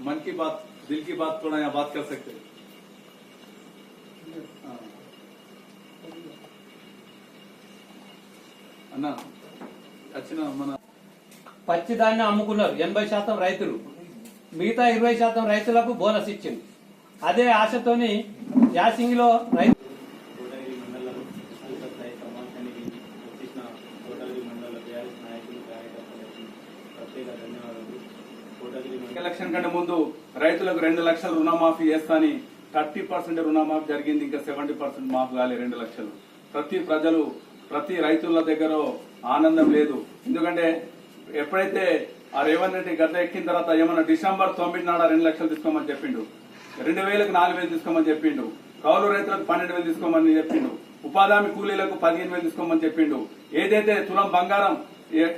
मन की बात दिल की बात थोड़ा यहाँ बात कर सकते हैं हाँ। అన్న వచ్చిన మన పచ్చి ధాన్యం అమ్ముకున్నారు ఎనభై శాతం రైతులు మిగతా ఇరవై శాతం రైతులకు బోనస్ ఇచ్చింది అదే ఆశతోని యాసింగిలో రైతు ఎలక్షన్ కంటే ముందు రైతులకు రెండు లక్షలు రుణమాఫీ చేస్తాని థర్టీ పర్సెంట్ రుణమాఫీ జరిగింది ఇంకా సెవెంటీ పర్సెంట్ మాఫీ కాలే రెండు లక్షలు. ప్రతి ప్రజలు ప్రతి రైతుల దగ్గర ఆనందం లేదు. ఎందుకంటే ఎప్పుడైతే ఆ రేవంత్ రెడ్డి గద్ద ఎక్కిన తర్వాత ఏమన్నా డిసెంబర్ తొమ్మిది నాడు రెండు లక్షలు తీసుకోమని చెప్పిండు రెండు వేలకు నాలుగు వేలు తీసుకోమని చెప్పిండు కౌలు రైతులకు పన్నెండు వేలు తీసుకోమని చెప్పిండు ఉపాధి హామీ కూలీలకు పదిహేను వేలు తీసుకోమని చెప్పిండు. ఏదైతే తులం బంగారం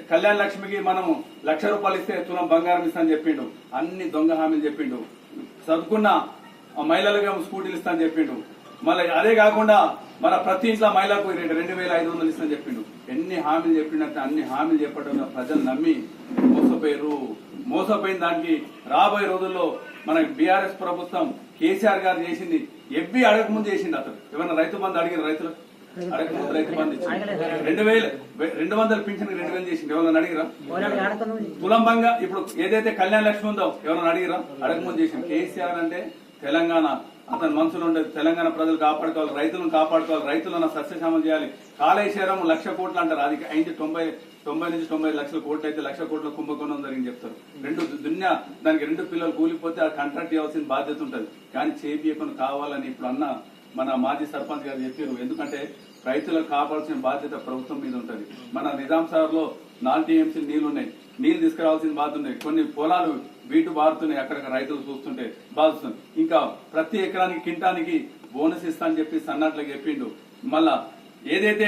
కళ్యాణ లక్ష్మికి మనం లక్ష రూపాయలు ఇస్తే తులం బంగారం ఇస్తానని చెప్పిండు. అన్ని దొంగ హామీలు చెప్పిండు. చదువుకున్న మహిళలకు స్కూటీలు ఇస్తానని చెప్పిండు. మళ్ళీ అదే కాకుండా మన ప్రతి ఇంట్లో మహిళలకు రెండు రెండు వేల ఐదు వందలు ఇస్తానని చెప్పిండు. ఎన్ని హామీలు చెప్పిండంటే అన్ని హామీలు చెప్పడం ప్రజలు నమ్మి మోసపోయారు. మోసపోయిన దానికి రాబోయే రోజుల్లో మన బీఆర్ఎస్ ప్రభుత్వం కేసీఆర్ గారు చేసింది ఎవ్వి అడగకముందు చేసింది అతను. ఏమైనా రైతు బంధు అడిగిన రైతులు రెండు వేలు రెండు వందల పింఛన్ రెండు వేలు ఎవరైనా అడిగిరా? తులంబంగా ఇప్పుడు ఏదైతే కళ్యాణ లక్ష్మి ఉందో ఎవరైనా అడిగిరా? అడగముందు చేసింది కేసీఆర్ అంటే తెలంగాణ. అతని మనసులో ఉండేది తెలంగాణ ప్రజలు కాపాడుకోవాలి రైతులను కాపాడుకోవాలి రైతులను సస్యశ్యామం చేయాలి. కాళేశ్వరం లక్ష కోట్లు అంటారు. అది అయింది తొంభై తొంభై నుంచి తొంభై లక్షల కోట్లు అయితే లక్ష కోట్ల కుంభకోణం జరిగింది చెప్తారు. రెండు దున్యా దానికి రెండు పిల్లలు కూలిపోతే ఆ కాంట్రాక్ట్ ఇవ్వాల్సిన బాధ్యత ఉంటుంది. కానీ చేపియకుండా కావాలని ఇప్పుడు అన్న మన మాజీ సర్పంచ్ గారు చెప్పారు ఎందుకంటే రైతులకు కాపాడాల్సిన బాధ్యత ప్రభుత్వం మీద ఉంటుంది. మన నిజాం సార్లో నాలుగు టీఎంసీ నీళ్ళు ఉన్నాయి నీళ్ళు తీసుకురావాల్సిన బాధ్యత ఉన్నాయి కొన్ని పొలాలు వీటు బారుతున్నాయి అక్కడ రైతులు చూస్తుంటే బాధిస్తుంది ఇంకా ప్రతి ఎకరానికి కింటానికి బోనస్ ఇస్తా అని చెప్పి సన్నట్లుగా చెప్పిండు. మళ్ళా ఏదైతే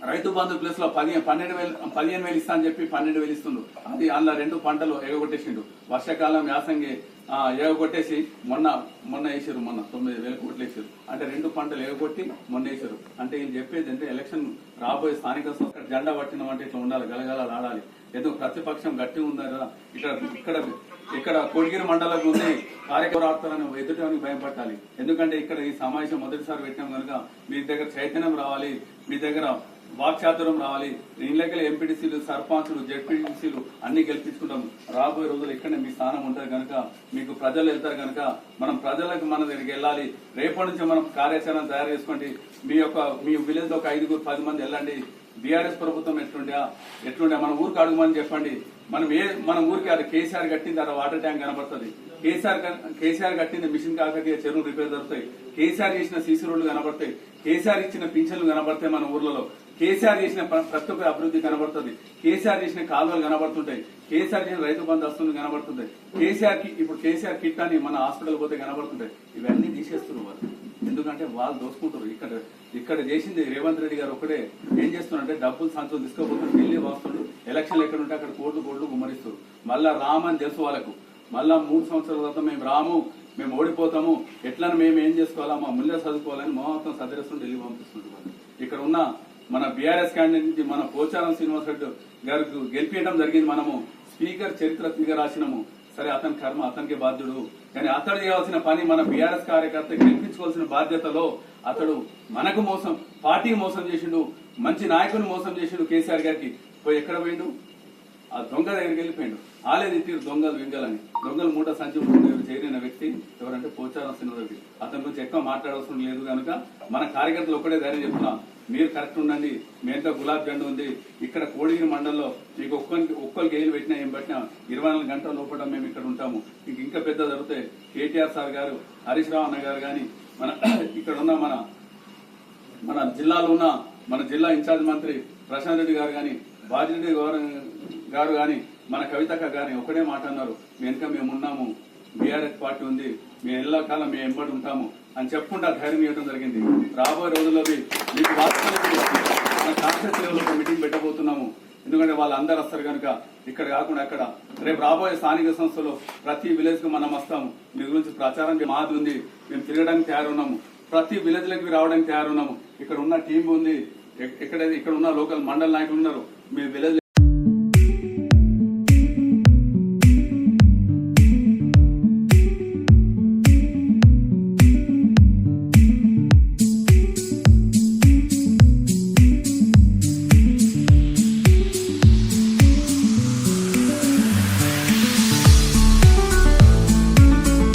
రైతు బంధు ప్లస్లో పదిహేను పన్నెండు వేలు పదిహేను వేలు ఇస్తా అని చెప్పి పన్నెండు వేలు ఇస్తుండు. అది అందులో రెండు పంటలు ఎగగొట్టేసిండు. వర్షాకాలం యాసంగి ఎగగొట్టేసి మొన్న మొన్న వేసారు మొన్న తొమ్మిది వేల కోట్లు వేసారు అంటే రెండు పంటలు ఎగగొట్టి మొన్న వేసారు అంటే ఈయన చెప్పేది అంటే ఎలక్షన్ రాబోయే స్థానిక సంస్థ జెండా పట్టిన అంటే ఇట్లా ఉండాలి గలగల ఆడాలి. ఏదో ప్రతిపక్షం గట్టి ఉందా కదా ఇక్కడ ఇక్కడ ఇక్కడ కొడిగిరి మండలం ఉంది కార్యకర్తలను ఎదుటని భయపడాలి ఎందుకంటే ఇక్కడ ఈ సమావేశం మొదటిసారి పెట్టినాం కనుక మీ దగ్గర చైతన్యం రావాలి మీ దగ్గర వాక్చాతురం రావాలి. ఇళ్ళకెళ్ళి ఎంపీటీసీలు సర్పంచులు జెడ్పీటీసీలు అన్ని గెలిపించుకుంటాం. రాబోయే రోజులు ఇక్కడనే మీ స్థానం ఉంటుంది కనుక మీకు ప్రజలు వెళ్తారు కనుక మనం ప్రజలకు మన దగ్గరికి వెళ్ళాలి. రేపటి నుంచి మనం కార్యాచరణ తయారు చేసుకోండి మీ యొక్క మీ విలేజ్ ఒక ఐదుగురు పది మంది వెళ్ళండి. బీఆర్ఎస్ ప్రభుత్వం ఎట్లుండే ఎట్లుండే మన ఊరికి అడుగుమని చెప్పండి. మనం ఏ మన ఊరికి అది కేసీఆర్ కట్టింది అక్కడ వాటర్ ట్యాంక్ కనబడుతుంది. కేసీఆర్ కేసీఆర్ కట్టింది మిషన్ కాకతీయ చెరువు రిపేర్ దొరుకుతాయి కేసీఆర్ చేసిన సీసీ రోడ్లు కనబడతాయి. కేసీఆర్ ఇచ్చిన పింఛన్లు కనబడతాయి మన ఊర్లలో. కేసీఆర్ చేసిన ప్రతి ఒక్క అభివృద్ధి కనబడుతుంది. కేసీఆర్ చేసిన కాలువలు కనబడుతుంటాయి. కేసీఆర్ చేసిన రైతు బంధు వస్తుంది కనబడుతుంటాయి. కేసీఆర్కి ఇప్పుడు కేసీఆర్ కిట్ అని మన హాస్పిటల్ పోతే కనబడుతుంటాయి. ఇవన్నీ తీసేస్తున్నారు వాళ్ళు. ఎందుకంటే వాళ్ళు దోసుకుంటారు. ఇక్కడ ఇక్కడ చేసింది రేవంత్ రెడ్డి గారు ఒకటే. ఏం చేస్తున్నారంటే డబ్బులు సంచులు తీసుకోబోతున్నారు. ఢిల్లీ వస్తుండ్రు ఎలక్షన్లు ఎక్కడ ఉంటే అక్కడ కోట్లు కోట్లు గుమ్మరిస్తారు మళ్ళా రామని తెలుసు వాళ్ళకు. మళ్ళా మూడు సంవత్సరాల తర్వాత మేము రాము. మేము ఓడిపోతాము. ఎట్లా మేము ఏం చేసుకోవాలా? మా ముల్లె చదువుకోవాలని మొత్తం సదరస్సును ఢిల్లీ పంపిస్తుంటారు ఇక్కడ ఉన్న మన బీఆర్ఎస్ క్యాండిడేట్ నుంచి మన పోచారం శ్రీనివాస్ రెడ్డి గారికి గెలిపించడం జరిగింది మనము. స్పీకర్ చరిత్ర తిరిగి సరే అతని కర్మ అతనికి బాధ్యుడు. కానీ అతడు చేయాల్సిన పని మన బీఆర్ఎస్ కార్యకర్త గెలిపించుకోవాల్సిన బాధ్యతలో అతడు మనకు మోసం పార్టీకి మోసం చేసిండు మంచి నాయకుని మోసం చేసిండు కేసీఆర్ గారికి. పోయి ఎక్కడ పోయిండు? ఆ దొంగ దగ్గరికి వెళ్ళిపోయిండు. ఆలేదు తీరు దొంగలు వింగలని. దొంగలు మూట సంచి చేరిన వ్యక్తి ఎవరంటే పోచారం శ్రీనివాస్ అతని గురించి ఎక్కువ మాట్లాడవసరం లేదు కనుక మన కార్యకర్తలు ఒక్కడే ధైర్యం చెప్తున్నాం. మీరు కరెక్ట్ ఉండండి. మేంతో గులాబ్ జెండా ఉంది. ఇక్కడ కోడిగిరి మండలంలో మీకు ఒక్కరికి ఒక్కరికి ఏళ్ళు పెట్టినా ఏం పెట్టినా ఇరవై నాలుగు గంటల లోపల మేము ఇక్కడ ఉంటాము. ఇంక ఇంకా పెద్ద జరుగుతాయి కేటీఆర్ సార్ గారు హరీష్ రావు అన్న గారు కానీ మన ఇక్కడ ఉన్న మన మన జిల్లాలో ఉన్న మన జిల్లా ఇన్ఛార్జ్ మంత్రి ప్రశాంత్ రెడ్డి గారు కానీ బాజిరెడ్డి గారు కానీ మన కవితక్క గాని ఒకటే మాట అన్నారు. వెనుక మేము ఉన్నాము. బీఆర్ఎస్ పార్టీ ఉంది. మేము ఎల్లా కాలం మేము ఎంబడి ఉంటాము. అని చెప్పుకుంటా ధైర్యం ఇవ్వడం జరిగింది. రాబోయే రోజుల్లో మీకు వాస్తవానికి కాన్షియస్ ఒక మీటింగ్ పెట్టబోతున్నాము. ఎందుకంటే వాళ్ళందరూ వస్తారు కనుక ఇక్కడ కాకుండా అక్కడ. రేపు రాబోయే స్థానిక సంస్థలో ప్రతి విలేజ్కు మనం వస్తాము మీ గురించి ప్రచారం మాది ఉంది. మేము తిరగడానికి తయారున్నాము. ప్రతి విలేజ్ లకి రావడానికి తయారున్నాము. ఇక్కడ ఉన్న టీం ఉంది. ఎక్కడైతే ఇక్కడ ఉన్న లోకల్ మండల నాయకులు ఉన్నారు. మీ విలేజ్